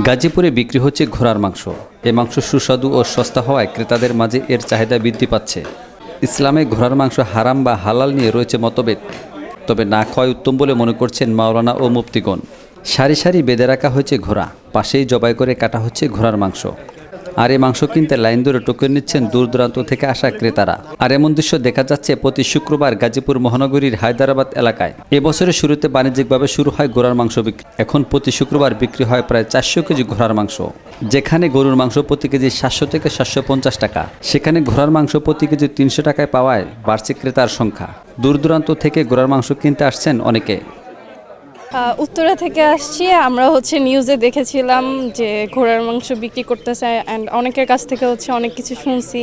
গাজীপুরে বিক্রি হচ্ছে ঘোড়ার মাংস। এ মাংস সুস্বাদু ও সস্তা হওয়ায় ক্রেতাদের মাঝে এর চাহিদা বৃদ্ধি পাচ্ছে। ইসলামে ঘোড়ার মাংস হারাম বা হালাল নিয়ে রয়েছে মতভেদ। তবে না খাওয়াই উত্তম বলে মনে করছেন মাওলানা ও মুফতিগণ সারি সারি বেঁধে রাখা হয়েছে ঘোড়া, পাশেই জবাই করে কাটা হচ্ছে ঘোড়ার মাংস। আর এই মাংস কিনতে লাইন ধরে টোকেন নিচ্ছেন দূর দূরান্ত থেকে আসা ক্রেতারা। আর এমন দৃশ্য দেখা যাচ্ছে প্রতি শুক্রবার গাজীপুর মহানগরীর হায়দ্রাবাদ এলাকায়। এবছরের শুরুতে বাণিজ্যিকভাবে শুরু হয় ঘোড়ার মাংস বিক্রি। এখন প্রতি শুক্রবার বিক্রি হয় প্রায় চারশো কেজি ঘোড়ার মাংস। যেখানে গরুর মাংস প্রতি কেজি সাতশো থেকে সাতশো পঞ্চাশ টাকা। সেখানে ঘোড়ার মাংস প্রতি কেজি তিনশো টাকায় পাওয়ায় বাড়ছে ক্রেতার সংখ্যা। দূর দূরান্ত থেকে ঘোড়ার মাংস কিনতে আসছেন অনেকে। উত্তরা থেকে আসছি। আমরা হচ্ছে নিউজে দেখেছিলাম যে ঘোড়ার মাংস বিক্রি করতেছে অ্যান্ড অনেকের কাছ থেকে হচ্ছে অনেক কিছু শুনছি।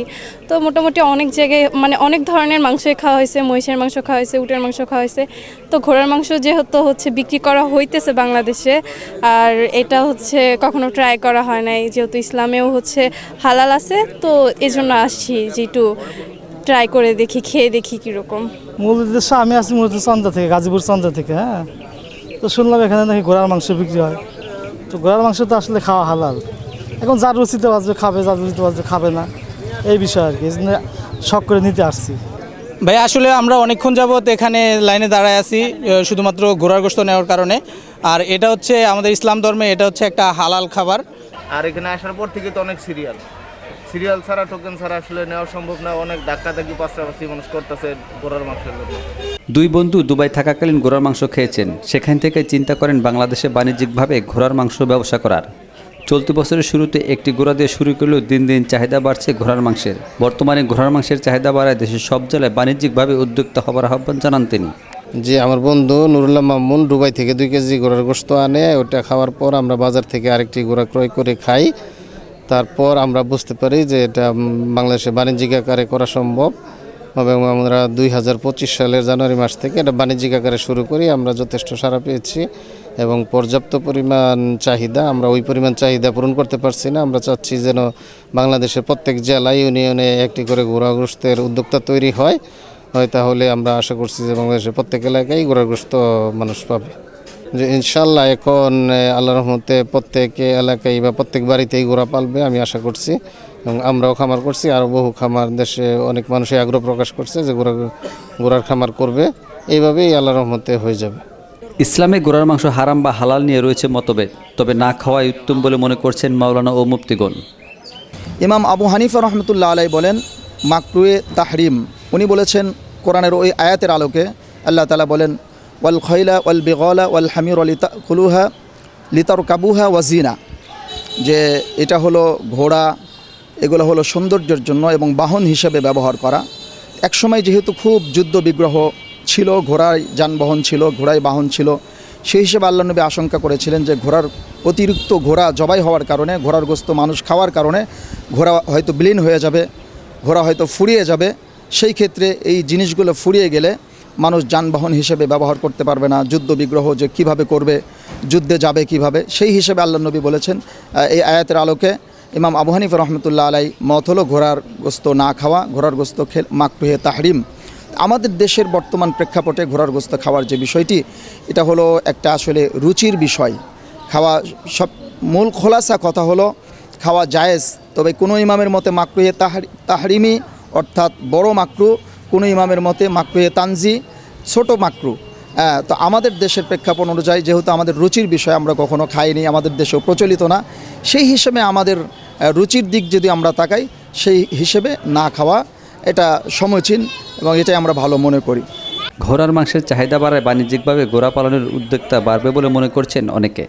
তো মোটামুটি অনেক জায়গায় মানে অনেক ধরনের মাংসই খাওয়া হয়েছে, মহিষের মাংস খাওয়া হয়েছে, উটের মাংস খাওয়া হয়েছে। তো ঘোড়ার মাংস যেহেতু হচ্ছে বিক্রি করা হইতেছে বাংলাদেশে, আর এটা হচ্ছে কখনো ট্রাই করা হয় নাই, যেহেতু ইসলামেও হচ্ছে হালাল আছে। তো এজন্য আসছি যে একটু ট্রাই করে দেখি, খেয়ে দেখি কীরকম। মূল উদ্দেশ্য আমি আছি মূলত চন্দ্রা থেকে, গাজীপুর চন্দ্রা থেকে হ্যাঁ। তো শুনলাম এখানে নাকি ঘোড়ার মাংস বিক্রি হয়। তো ঘোড়ার মাংস তো আসলে খাওয়া হালাল। এখন যার রুচিতে বাজবে খাবে যার রুচিতে বাজবে খাবে না। এই বিষয় আর কি এই জন্য শখ করে নিতে আসছি। ভাই আসলে আমরা অনেকক্ষণ যাবত এখানে লাইনে দাঁড়ায় আছি শুধুমাত্র ঘোড়ার গোস্ত নেওয়ার কারণে। আর এটা হচ্ছে আমাদের ইসলাম ধর্মে এটা হচ্ছে একটা হালাল খাবার। আর এখানে আসার পর থেকে তো অনেক সিরিয়াল সিরিয়াল ছাড়া টোকেন ছাড়া আসলে নেওয়া সম্ভব না। অনেক ধাক্কা ধাক্কি পাশাপাশি মানুষ করতেছে ঘোড়ার মাংসের জন্য দুই বন্ধু দুবাই থাকাকালীন ঘোড়ার মাংস খেয়েছেন। সেখান থেকে চিন্তা করেন বাংলাদেশে বাণিজ্যিকভাবে ঘোড়ার মাংস ব্যবসা করার। চলতি বছরের শুরুতে একটি ঘোড়া দিয়ে শুরু করলেও দিন দিন চাহিদা বাড়ছে ঘোড়ার মাংসের। বর্তমানে ঘোড়ার মাংসের চাহিদা বাড়ায় দেশের সব জেলায় বাণিজ্যিকভাবে উদ্যোক্তা হবার আহ্বান জানান তিনি। জি আমার বন্ধু নুরুল্লাহ মামুন দুবাই থেকে দুই কেজি ঘোড়ার গোস্ত আনে। ওটা খাওয়ার পর আমরা বাজার থেকে আরেকটি ঘোড়া ক্রয় করে খাই। তারপর আমরা বুঝতে পারি যে এটা বাংলাদেশে বাণিজ্যিক আকারে করা সম্ভব এবং আমরা দুই হাজার পঁচিশ সালের জানুয়ারি মাস থেকে এটা বাণিজ্যিক আকারে শুরু করি। আমরা যথেষ্ট সাড়া পেয়েছি এবং পর্যাপ্ত পরিমাণ চাহিদা, আমরা ওই পরিমাণ চাহিদা পূরণ করতে পারছি না। আমরা চাচ্ছি যেন বাংলাদেশের প্রত্যেক জেলা ইউনিয়নে একটি করে ঘোড়া গোস্তের উদ্যোক্তা তৈরি হয়। হয় তাহলে আমরা আশা করছি যে বাংলাদেশের প্রত্যেক এলাকায় ঘোড়াগ্রস্ত মানুষ পাবে। যে ইনশাল্লাহ এখন আল্লাহ রহমতে প্রত্যেক এলাকায় বা প্রত্যেক বাড়িতেই ঘোড়া পালবে আমি আশা করছি। এবং আমরাও খামার করছি আরও বহু খামার দেশে অনেক মানুষই আগ্রহ প্রকাশ করছে যে ঘোড়া ঘোড়ার খামার করবে। এইভাবেই আল্লাহ রহমতে হয়ে যাবে। ইসলামে ঘোড়ার মাংস হারাম বা হালাল নিয়ে রয়েছে মতভেদ তবে না খাওয়াই উত্তম বলে মনে করছেন মাওলানা ও মুফতিগণ। ইমাম আবু হানিফা রহমতুল্লাহ আলাই বলেন মাকরুয়ে তাহরিম। উনি বলেছেন কোরআনের ওই আয়াতের আলোকে আল্লাহ তালা বলেন ওয়াল খৈলা ওয়াল বেগলা, ওয়াল হামির লিতা, কুলুহা লিতার কাবুহা ওয়াজিনা যে এটা হলো ঘোড়া, এগুলো হলো সৌন্দর্যের জন্য এবং বাহন হিসেবে ব্যবহার করা। একসময় যেহেতু খুব যুদ্ধ বিগ্রহ ছিল ঘোড়ায় যানবাহন ছিল ঘোড়ায় বাহন ছিল, সেই হিসেবে আল্লাহ নবী আশঙ্কা করেছিলেন যে ঘোড়ার অতিরিক্ত ঘোড়া জবাই হওয়ার কারণে, ঘোড়ার গোস্ত মানুষ খাওয়ার কারণে ঘোড়া হয়তো বিলীন হয়ে যাবে, ঘোড়া হয়তো ফুরিয়ে যাবে। সেই ক্ষেত্রে এই জিনিসগুলো ফুরিয়ে গেলে মানুষ যানবাহন হিসেবে ব্যবহার করতে পারবে না যুদ্ধ বিগ্রহ যে কীভাবে করবে, যুদ্ধে যাবে কীভাবে, সেই হিসেবে আল্লাহ নবী বলেছেন এই আয়াতের আলোকে ইমাম আবু হানিফ রহমতুল্লাহ আলাই মত হলো ঘোড়ার গোস্ত না খাওয়া, ঘোড়ার গোস্ত খেল মাকরুহে তাহরিম। আমাদের দেশের বর্তমান প্রেক্ষাপটে ঘোড়ার গোস্ত খাওয়ার যে বিষয়টি, এটা হলো একটা আসলে রুচির বিষয়। খাওয়া সব মূল খোলাসা কথা হলো, খাওয়া জায়েজ, তবে কোনো ইমামের মতে মাকরুহে তাহারি, তাহরিমি অর্থাৎ বড় মাকরু কোনো ইমামের মতে মাকরুহে তানজি ছোট মাকরু। হ্যাঁ, তো আমাদের দেশের প্রেক্ষাপট অনুযায়ী যেহেতু আমাদের রুচির বিষয় আমরা কখনো খাইনি আমাদের দেশেও প্রচলিত না সেই হিসেবে আমাদের রুচির দিক যদি আমরা তাকাই সেই হিসেবে না খাওয়া এটা সমীচীন এবং এটাই আমরা ভালো মনে করি। ঘোড়ার মাংসের চাহিদা বাড়ায় বাণিজ্যিকভাবে গোড়া পালনের উদ্যোক্তা বাড়বে বলে মনে করছেন অনেকে।